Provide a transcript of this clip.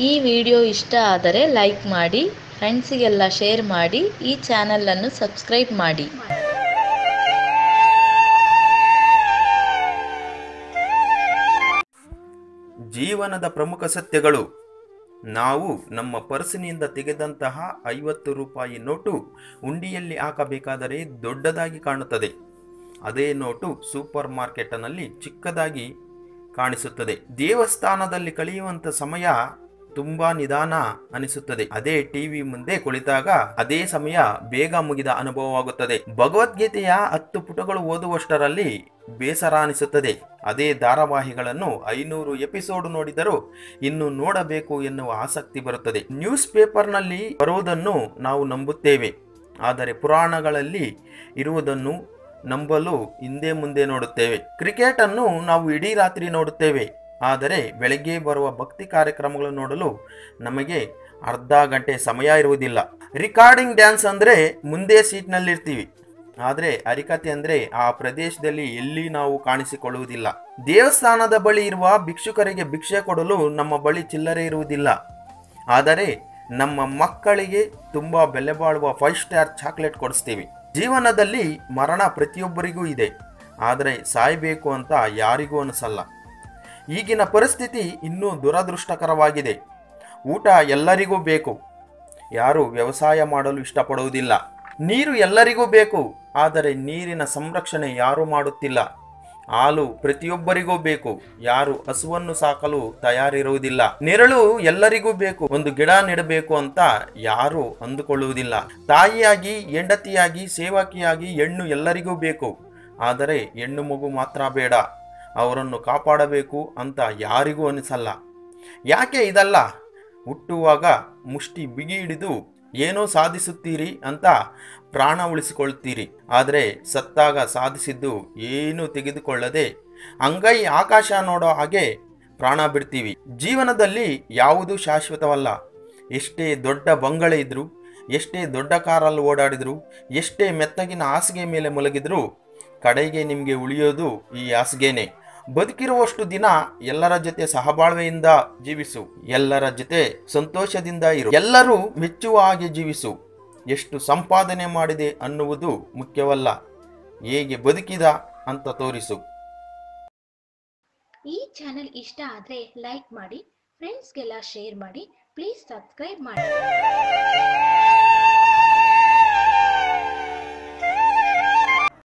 ಈ ವಿಡಿಯೋ ಇಷ್ಟ ಆದರೆ ಲೈಕ್ ಮಾಡಿ, ಫ್ರೆಂಡ್ಸಿಗೆಲ್ಲ ಶೇರ್ ಮಾಡಿ, ಈ ಚಾನಲನ್ನು ಸಬ್ಸ್ಕ್ರೈಬ್ ಮಾಡಿ. ಜೀವನದ ಪ್ರಮುಖ ಸತ್ಯಗಳು. ನಾವು ನಮ್ಮ ಪರ್ಸಿನಿಂದ ತೆಗೆದಂತಹ ಐವತ್ತು ರೂಪಾಯಿ ನೋಟು ಉಂಡಿಯಲ್ಲಿ ಹಾಕಬೇಕಾದರೆ ದೊಡ್ಡದಾಗಿ ಕಾಣುತ್ತದೆ. ಅದೇ ನೋಟು ಸೂಪರ್ ಮಾರ್ಕೆಟ್ನಲ್ಲಿ ಚಿಕ್ಕದಾಗಿ ಕಾಣಿಸುತ್ತದೆ. ದೇವಸ್ಥಾನದಲ್ಲಿ ಕಳೆಯುವಂಥ ಸಮಯ ತುಂಬಾ ನಿಧಾನ ಅನಿಸುತ್ತದೆ. ಅದೇ ಟಿವಿ ಮುಂದೆ ಕುಳಿತಾಗ ಅದೇ ಸಮಯ ಬೇಗ ಮುಗಿದ ಅನುಭವವಾಗುತ್ತದೆ. ಭಗವದ್ಗೀತೆಯ ಹತ್ತು ಪುಟಗಳು ಓದುವಷ್ಟರಲ್ಲಿ ಬೇಸರ ಅನಿಸುತ್ತದೆ. ಅದೇ ಧಾರಾವಾಹಿಗಳನ್ನು ಐನೂರು ಎಪಿಸೋಡ್ ನೋಡಿದರೂ ಇನ್ನು ನೋಡಬೇಕು ಎನ್ನುವ ಆಸಕ್ತಿ ಬರುತ್ತದೆ. ನ್ಯೂಸ್ ಪೇಪರ್ನಲ್ಲಿ ಬರುವುದನ್ನು ನಾವು ನಂಬುತ್ತೇವೆ. ಆದರೆ ಪುರಾಣಗಳಲ್ಲಿ ಇರುವುದನ್ನು ನಂಬಲು ಹಿಂದೆ ಮುಂದೆ ನೋಡುತ್ತೇವೆ. ಕ್ರಿಕೆಟ್ ಅನ್ನು ನಾವು ಇಡೀ ರಾತ್ರಿ ನೋಡುತ್ತೇವೆ. ಆದರೆ ಬೆಳಗ್ಗೆ ಬರುವ ಭಕ್ತಿ ಕಾರ್ಯಕ್ರಮಗಳು ನೋಡಲು ನಮಗೆ ಅರ್ಧ ಗಂಟೆ ಸಮಯ ಇರುವುದಿಲ್ಲ. ರಿಕಾರ್ಡಿಂಗ್ ಡ್ಯಾನ್ಸ್ ಅಂದರೆ ಮುಂದೆ ಸೀಟ್ನಲ್ಲಿರ್ತೀವಿ ಆದರೆ ಹರಿಕತೆ ಅಂದರೆ ಆ ಪ್ರದೇಶದಲ್ಲಿ ಎಲ್ಲಿ ನಾವು ಕಾಣಿಸಿಕೊಳ್ಳುವುದಿಲ್ಲ. ದೇವಸ್ಥಾನದ ಬಳಿ ಇರುವ ಭಿಕ್ಷುಕರಿಗೆ ಭಿಕ್ಷೆ ಕೊಡಲು ನಮ್ಮ ಬಳಿ ಚಿಲ್ಲರೆ ಇರುವುದಿಲ್ಲ. ಆದರೆ ನಮ್ಮ ಮಕ್ಕಳಿಗೆ ತುಂಬ ಬೆಲೆ ಬಾಳುವ ಫೈವ್ ಸ್ಟಾರ್ ಚಾಕ್ಲೇಟ್ ಕೊಡಿಸ್ತೀವಿ. ಜೀವನದಲ್ಲಿ ಮರಣ ಪ್ರತಿಯೊಬ್ಬರಿಗೂ ಇದೆ. ಆದರೆ ಸಾಯಬೇಕು ಅಂತ ಯಾರಿಗೂ ಅನಿಸಲ್ಲ. ಈಗಿನ ಪರಿಸ್ಥಿತಿ ಇನ್ನೂ ದುರದೃಷ್ಟಕರವಾಗಿದೆ. ಊಟ ಎಲ್ಲರಿಗೂ ಬೇಕು. ಯಾರು ವ್ಯವಸಾಯ ಮಾಡಲು ಇಷ್ಟಪಡುವುದಿಲ್ಲ. ನೀರು ಎಲ್ಲರಿಗೂ ಬೇಕು, ಆದರೆ ನೀರಿನ ಸಂರಕ್ಷಣೆ ಯಾರೂ ಮಾಡುತ್ತಿಲ್ಲ. ಹಾಲು ಪ್ರತಿಯೊಬ್ಬರಿಗೂ ಬೇಕು, ಯಾರು ಹಸುವನ್ನು ಸಾಕಲು ತಯಾರಿರುವುದಿಲ್ಲ. ನೆರಳು ಎಲ್ಲರಿಗೂ ಬೇಕು, ಒಂದು ಗಿಡ ನೆಡಬೇಕು ಅಂತ ಯಾರು ಅಂದುಕೊಳ್ಳುವುದಿಲ್ಲ. ತಾಯಿಯಾಗಿ, ಹೆಂಡತಿಯಾಗಿ, ಸೇವಕಿಯಾಗಿ ಹೆಣ್ಣು ಎಲ್ಲರಿಗೂ ಬೇಕು, ಆದರೆ ಹೆಣ್ಣು ಮಗು ಮಾತ್ರ ಬೇಡ. ಅವರನ್ನು ಕಾಪಾಡಬೇಕು ಅಂತ ಯಾರಿಗೂ ಅನಿಸಲ್ಲ. ಯಾಕೆ ಇದಲ್ಲ? ಹುಟ್ಟುವಾಗ ಮುಷ್ಟಿ ಬಿಗಿ ಹಿಡಿದು ಏನೋ ಸಾಧಿಸುತ್ತೀರಿ ಅಂತ ಪ್ರಾಣ ಉಳಿಸಿಕೊಳ್ತೀರಿ. ಆದರೆ ಸತ್ತಾಗ ಸಾಧಿಸಿದ್ದು ಏನೂ ತೆಗೆದುಕೊಳ್ಳದೆ ಅಂಗೈ ಆಕಾಶ ನೋಡೋ ಹಾಗೆ ಪ್ರಾಣ ಬಿಡ್ತೀವಿ. ಜೀವನದಲ್ಲಿ ಯಾವುದೂ ಶಾಶ್ವತವಲ್ಲ. ಎಷ್ಟೇ ದೊಡ್ಡ ಬಂಗಳೆ ಇದ್ದರೂ ಎಷ್ಟೇ ದೊಡ್ಡ ಕಾರಲ್ಲಿ ಓಡಾಡಿದ್ರು, ಎಷ್ಟೇ ಮೆತ್ತಗಿನ ಹಾಸಿಗೆ ಮೇಲೆ ಮಲಗಿದ್ರು ಕಡೆಗೆ ನಿಮಗೆ ಉಳಿಯೋದು ಈ ಹಾಸಿಗೆನೆ. ಬದುಕಿರುವಷ್ಟು ದಿನ ಎಲ್ಲರ ಜೊತೆ ಸಹಬಾಳ್ವೆಯಿಂದ ಜೀವಿಸು. ಎಲ್ಲರ ಜೊತೆ ಸಂತೋಷದಿಂದ ಇರು. ಎಲ್ಲರೂ ಮೆಚ್ಚುವ ಹಾಗೆ ಜೀವಿಸು. ಎಷ್ಟು ಸಂಪಾದನೆ ಮಾಡಿದೆ ಅನ್ನುವುದು ಮುಖ್ಯವಲ್ಲ. ಹೇಗೆ ಬದುಕಿದ ಅಂತ ತೋರಿಸು. ಈ ಚಾನೆಲ್ ಇಷ್ಟ ಆದರೆ ಲೈಕ್ ಮಾಡಿ ಫ್ರೆಂಡ್ಸ್ಗೆಲ್ಲ ಶೇರ್ ಮಾಡಿ ಪ್ಲೀಸ್ ಸಬ್ಸ್ಕ್ರೈಬ್ ಮಾಡಿ.